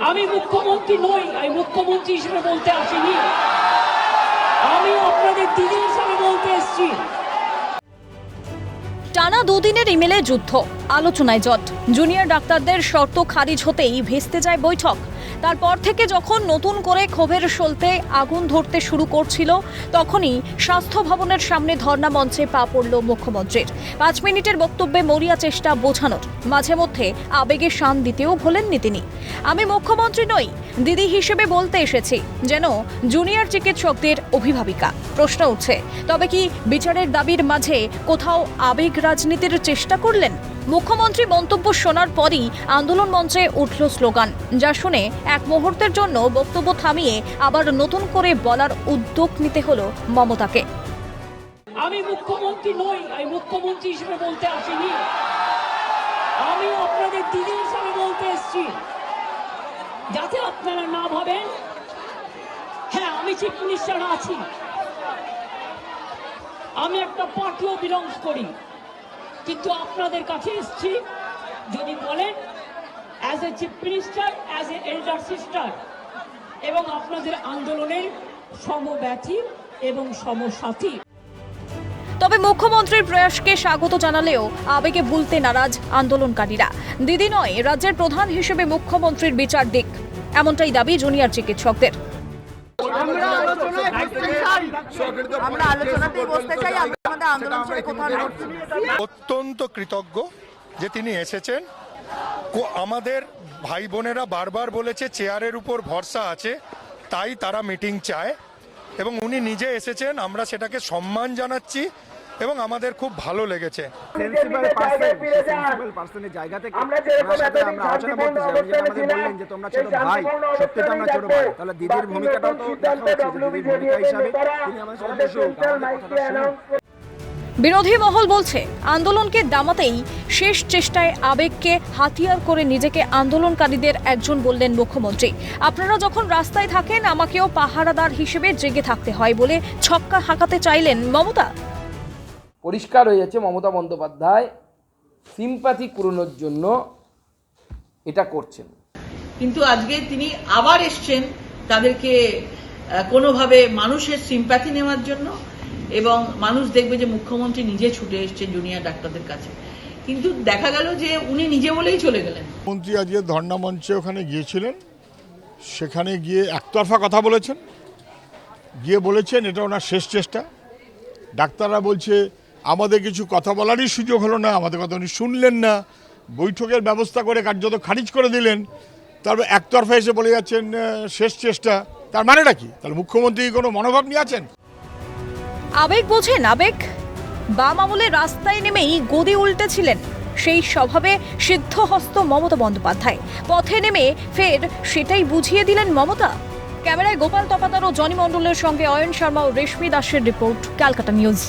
আমি মুখ্যমন্ত্রী নই, আমি মুখ্যমন্ত্রী হিসেবে বলতে আসিনি। আমি আপনাদের দিদি হিসেবে বলতে এসেছি। টানা দুদিনের ইমেলে যুদ্ধ, আলোচনায় জট। জুনিয়র ডাক্তারদের শর্ত খারিজ হতেই ভেস্তে যায় বৈঠক। তারপর থেকে যখন নতুন করে ক্ষোভের সলতে আগুন ধরতে শুরু করছিল, তখনই স্বাস্থ্য ভবনের সামনে ধর্ণা মঞ্চে পা পড়ল মুখ্যমন্ত্রীর। পাঁচ মিনিটের বক্তব্যে মরিয়া চেষ্টা বোঝানোর, মাঝে মধ্যে আবেগে শান দিতেও ভোলেননি তিনি। আমি মুখ্যমন্ত্রী নই, দিদি হিসেবে বলতে এসেছি যেন জুনিয়র চিকিৎসকদের অভিভাবিকা। প্রশ্ন উঠছে, তবে কি বিচারের দাবির মাঝে কোথাও আবেগ রাজনীতির চেষ্টা করলেন? মুখ্যমন্ত্রী মন্তব্য শোনার পরই আন্দোলন মঞ্চে উঠল স্লোগান, যা শুনে এক মুহূর্তের জন্য বক্তব্য থামিয়ে আবার নতুন করে বলার উদ্যোগ নিতে হলো মমতাকে। আমি মুখ্যমন্ত্রী নই, আমি মুখ্যমন্ত্রী হিসেবে বলতে আসিনি। আমি আপনাদের দিদি হিসেবে বলতে এসেছি। যাতে আপনারা না ভাবেন হ্যাঁ আমি চিফ মিনিস্টার আছি। আমি একটা পার্টিও বিলংস করি। কিন্তু আপনাদের কাছে এসেছি যদি বলেন as a chief minister as a elder sister এবং আপনাদের আন্দোলনের সমব্যথী এবং সমসাথী। তবে মুখ্যমন্ত্রীর প্রয়াসকে স্বাগত জানালেও আবেগে ভুলতে নারাজ আন্দোলনকারীরা। দিদি নয় রাজ্যের প্রধান হিসেবে মুখ্যমন্ত্রীর বিচার দিক। এমনটাই দাবি জুনিয়র চিকিৎসকদের। আমরা আলোচনায় বসতে চাই। আমরা বসতে আন্দোলন ছেড়ে কোথাও অত্যন্ত কৃতজ্ঞ যে তিনি এসেছেন। আমাদের ভাই বোনেরা বারবার বলেছে চেয়ারের উপর ভরসা আছে তাই তারা মিটিং চায়। এবং উনি নিজে এসেছেন আমরা সেটাকে সম্মান জানাচ্ছি এবং আমাদের খুব ভালো লেগেছে। সেন্সিবল পার্সন সেন্সিবল পার্সনের জায়গা থেকে আমরা আলোচনা করতে চাই আমাদের বললেন যে তোমরা ছোট ভাই সত্যি আমরা ছোট ভাই। তাহলে দিদির ভূমিকাটাও তো দেখা উচিত দিদির ভূমিকা হিসাবে তিনি আমাদের সাথে বিরোধী মহল বলছে আন্দোলনকে দামাতেই শেষ চেষ্টায় আবেগকে হাতিয়ার করে নিজেকে আন্দোলনকারীদের একজন বললেন মুখ্যমন্ত্রী। আপনারা যখন রাস্তায় থাকেন আমাকেও পাহারাদার হিসেবে জেগে থাকতে হয় বলে ছক্কা হাঁকাতে চাইলেন মমতা। পরিষ্কার হয়ে যাচ্ছে মমতা বন্দ্যোপাধ্যায় সিম্প্যাথি পূরণের জন্য এটা করছেন। কিন্তু আজকে তিনি আবার এসছেন তাদেরকে কোনোভাবে মানুষের সিম্প্যাথি নেওয়ার জন্য। এবং মানুষ দেখবে যে মুখ্যমন্ত্রী নিজে ছুটে এসছেন জুনিয়র ডাক্তারদের কাছে। কিন্তু দেখা গেল যে উনি নিজে বলেই চলে গেলেন। মন্ত্রী আজকে ধর্ণা মঞ্চে ওখানে গিয়েছিলেন। সেখানে গিয়ে একতরফা কথা বলেছেন। গিয়ে বলেছেন, এটা ওনার শেষ চেষ্টা। ডাক্তাররা বলছে, আমাদের কিছু কথা বলারই সুযোগ হলো না, আমাদের কথা উনি শুনলেন না। বৈঠকের ব্যবস্থা করে কার্যত খারিজ করে দিলেন। তারপর একতরফা এসে বলে যাচ্ছেন, শেষ চেষ্টা। তার মানেটা কি? তাহলে মুখ্যমন্ত্রী কোনো মনোভাব নিয়ে আছেন? আবেগ বোঝেন আবেগ বাম আমলে রাস্তায় নেমেই গদি উল্টেছিলেন সেই স্বভাবে সিদ্ধহস্ত মমতা বন্দ্যোপাধ্যায়। পথে নেমে ফের সেটাই বুঝিয়ে দিলেন মমতা। ক্যামেরায় গোপাল তপাতার ও জনি মণ্ডলের সঙ্গে অয়ন শর্মা ও রেশমি দাসের রিপোর্ট, ক্যালকাটা নিউজ।